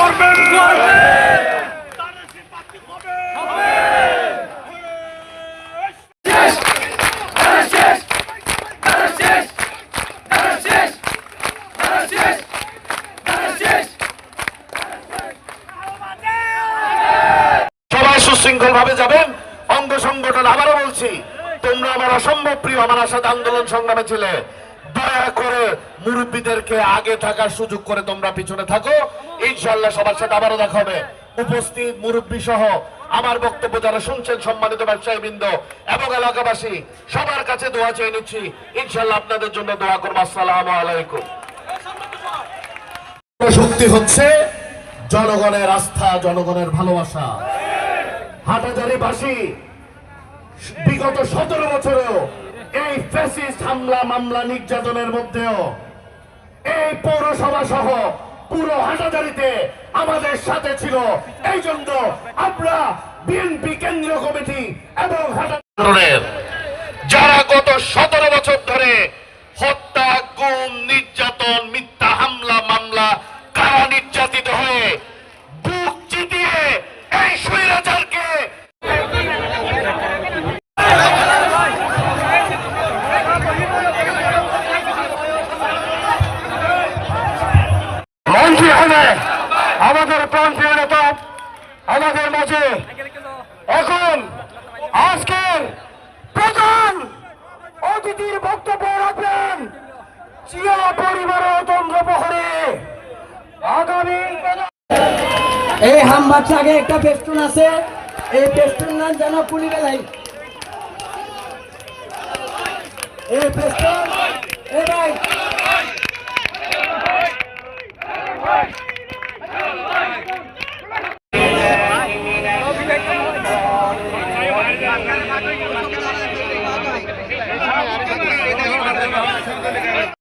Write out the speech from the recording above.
করবেন, সবাই সুশৃঙ্খল ভাবে যাবেন। অঙ্গ সংগঠন আবারও বলছি, তোমরা আমার অসম্ভব প্রিয় আমার সাথে আন্দোলন সংগ্রামে ছিলে। দয়া করে মুরব্বীদেরকে আগে থাকার সুযোগ করে তোমরা পিছনে থাকো। ইনশাল্লাহ সবার সাথে আবারও দেখা হবে। উপস্থিত মুরব্বী সহ আমার বক্তব্য যারা শুনছেন, সম্মানিত ব্যবসায়ী বৃন্দ এবং এলাকাবাসী, সবার কাছে দোয়া চেয়ে নিচ্ছি। ইনশাল্লাহ আপনাদের জন্য দোয়া করব। আসসালামু আলাইকুম। শক্তি হচ্ছে জনগণের আস্থা, জনগণের ভালোবাসা। হাটাজারিবাসী, বিগত সতেরো বছরেও এই ফ্যাসিস্ট হামলা মামলা নির্যাতনের মধ্যেও এই পৌরসভা সহ পুরো হাটাজারিতে আমাদের সাথে ছিল। এই জন্য আমরা বিএনপি কেন্দ্রীয় কমিটি এবং হাজার যারা গত সতেরো বছর ধরে হত্যা, গুম, নির্যাতন, মিথ্যা হবে আমাদের প্রান্তীয় নেতা, আমাদের মাঝে এখন আজকের প্রধান অতিথির বক্তব্য রাখবেন চিয়া পরিবারের তন্ত্র প্রহরে। আগামী এই হামবাচ্চা আগে একটা পেস্টুন আছে, এই পেস্টুন না যেন পুলি বেলাই এই পেস্টুন Fight!